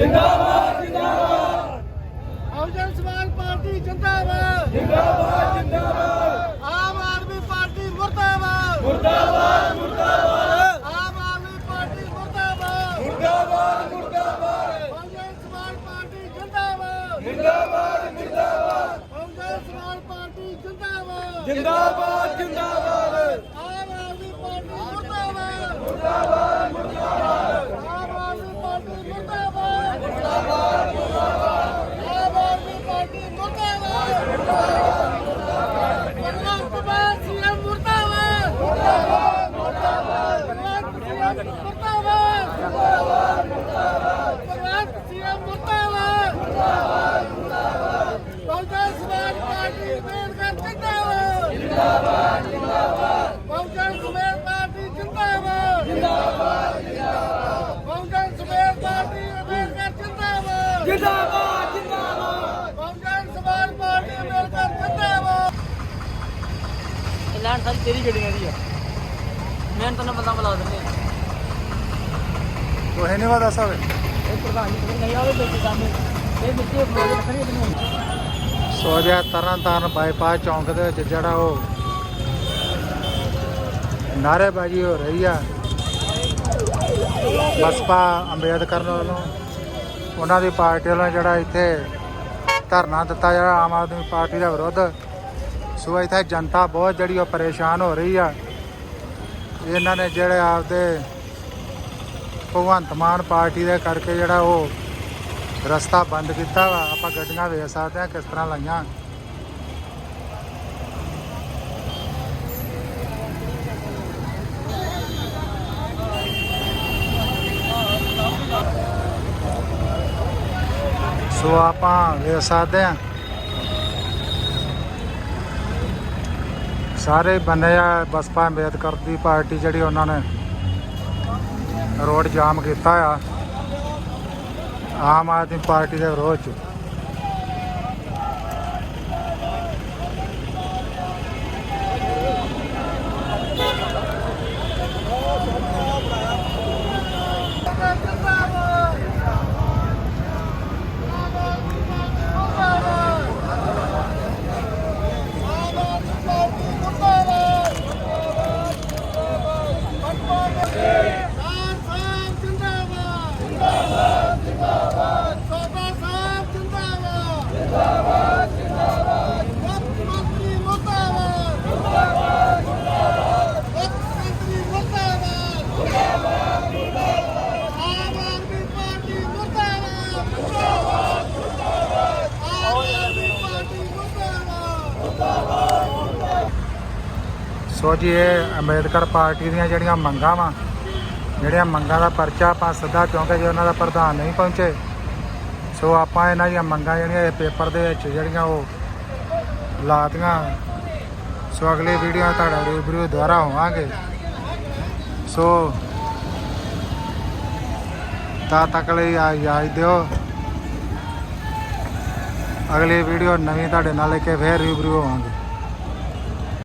ਜਿੰਦਾਬਾਦ ਜਿੰਦਾਬਾਦ। ਬਹੁਜਨ ਸਮਾਜ ਪਾਰਟੀ ਜਿੰਦਾਬਾਦ। ਜਿੰਦਾਬਾਦ ਜਿੰਦਾਬਾਦ। ਆਮ ਆਦਮੀ ਪਾਰਟੀ ਮੁਰਦਾਬਾਦ। ਮੁਰਦਾਬਾਦ ਮੁਰਦਾਬਾਦ। ਆਮ ਆਦਮੀ ਪਾਰਟੀ ਮੁਰਦਾਬਾਦ। ਮੁਰਦਾਬਾਦ ਮੁਰਦਾਬਾਦ। ਬਹੁਜਨ ਸਮਾਜ ਪਾਰਟੀ ਜਿੰਦਾਬਾਦ। ਜਿੰਦਾਬਾਦ ਜਿੰਦਾਬਾਦ। ਬਹੁਜਨ ਸਮਾਜ ਪਾਰਟੀ ਜਿੰਦਾਬਾਦ। ਜਿੰਦਾਬਾਦ ਜਿੰਦਾਬਾਦ ਆਮ ਆਦਮੀ ਪਾਰਟੀ ਮੁਰਦਾਬਾਦ ਮੁਰਦਾਬਾਦ ਮੁਰਦਾਬਾਦ ਆਮ ਆਦਮੀ ਪਾਰਟੀ ਮੁਰਦਾਬਾਦ ਮੁਰਦਾਬਾਦ ਭਗਵੰਤ ਮਾਨ ਸੀਐਮ ਮੁਰਦਾਬਾਦ ਮੁਰਦਾਬਾਦ ਮੁਰਦਾਬਾਦ ਭਗਵੰਤ ਸੀਐਮ ਮੁਰਦਾਬਾਦ ਮੁਰਦਾਬਾਦ ਮੁਰਦਾਬਾਦ ਭਗਵੰਤ ਸੀਐਮ ਮੁਰਦਾਬਾਦ ਮੁਰਦਾਬਾਦ ਮੁਰਦਾਬਾਦ ਬਹੁਜਨ ਸਮਾਜ ਪਾਰਟੀ ਅੰਬੇਡਕਰ ਜਿੰਦਾਬਾਦ ਜਿੰਦਾਬਾਦ ਬਹੁਜਨ ਸਮਾਜ ਪਾਰਟੀ ਅੰਬੇਡਕਰ ਜਿੰਦਾਬਾਦ ਜਿੰਦਾਬਾਦ ਜਿੰਦਾਬਾਦ ਲੈਣ ਸਾਰੀ ਤੇਰੀ ਗੱਡੀਆਂ ਦੀ ਆ। ਮੈਂ ਤੈਨੂੰ ਬੰਦਾ ਬੁਲਾ ਦਿੰਦੇ। ਆ ਕੋਈ ਨਹੀਂ ਵਾਦਾ ਸਾਹਿਬ ਇਹ ਪ੍ਰਧਾਨ ਜੀ ਨਹੀਂ ਆਵੇ ਤੇ ਕੰਮ ਇਹ ਵਿੱਚੇ ਪ੍ਰੋਜੈਕਟ ਖੜੀ ਬਣਾਉਣੀ ਸੋ ਜਿਆ ਤਰਨ ਤਾਰਨ ਬਾਈਪਾਸ ਚੌਂਕ ਦੇ ਵਿੱਚ ਜਿਹੜਾ ਉਹ ਨਾਰੇਬਾਜ਼ੀ ਹੋ ਰਹੀ ਆ। ਬਸਪਾ ਅੰਬੇਦਕਰ ਵੱਲੋਂ ਉਹਨਾਂ ਦੀ ਪਾਰਟੀ ਵੱਲੋਂ ਜਿਹੜਾ ਇੱਥੇ ਧਰਨਾ ਦਿੱਤਾ ਜਿਹੜਾ ਆਮ ਆਦਮੀ ਪਾਰਟੀ ਦਾ ਵਿਰੋਧ। ਸੋ ਇੱਥੇ ਜਨਤਾ ਬਹੁਤ ਜਿਹੜੀ ਉਹ ਪਰੇਸ਼ਾਨ ਹੋ ਰਹੀ ਆ। ਇਹਨਾਂ ਨੇ ਜਿਹੜੇ ਆਪਦੇ ਭਗਵੰਤ ਮਾਨ ਪਾਰਟੀ ਦੇ ਕਰਕੇ ਜਿਹੜਾ ਉਹ ਰਸਤਾ ਬੰਦ ਕੀਤਾ ਵਾ। ਆਪਾਂ ਗੱਡੀਆਂ ਵੇਖ ਸਕਦੇ ਆ ਕਿਸ ਤਰ੍ਹਾਂ ਲਾਈਆਂ। ਸੋ ਆਪਾਂ ਵੇਖ ਸਕਦੇ ਆ ਸਾਰੇ ਬੰਦੇ ਆ ਬਸਪਾ ਅੰਬੇਦਕਰ ਦੀ ਪਾਰਟੀ ਜਿਹੜੀ ਉਹਨਾਂ ਨੇ ਰੋਡ ਜਾਮ ਕੀਤਾ ਆ। ਆਮ ਆਦਮੀ ਪਾਰਟੀ ਦੇ ਵਿਰੋਧ ਚ। ਸੋ ਜੀ, ਇਹ ਅੰਬੇਦਕਰ ਪਾਰਟੀ ਦੀਆਂ ਜਿਹੜੀਆਂ ਮੰਗਾਂ ਵਾ, ਜਿਹੜੀਆਂ ਮੰਗਾਂ ਦਾ ਪਰਚਾ ਆਪਾਂ ਸਿੱਧਾ ਕਿਉਂਕਿ ਜੇ ਉਹਨਾਂ ਦਾ ਪ੍ਰਧਾਨ ਨਹੀਂ ਪਹੁੰਚੇ, ਸੋ ਆਪਾਂ ਇਹਨਾਂ ਦੀਆਂ ਮੰਗਾਂ ਜਿਹੜੀਆਂ ਇਹ ਪੇਪਰ ਦੇ ਵਿੱਚ ਜਿਹੜੀਆਂ ਉਹ ਲਾਤੀਆਂ। ਸੋ ਅਗਲੀ ਵੀਡੀਓ ਤੁਹਾਡਾ ਰਿਵਿਊ ਦੁਆਰਾ ਹੋਵਾਂਗੇ। ਸੋ ਤਾਂ ਤੱਕ ਲਈ ਆ ਯਾਦ ਦਿਓ। ਅਗਲੀ ਵੀਡੀਓ ਨਵੀਂ ਤੁਹਾਡੇ ਨਾਲ ਲੈ ਕੇ ਫੇਰ ਰਿਵਿਊ ਹੋਵਾਂਗੇ।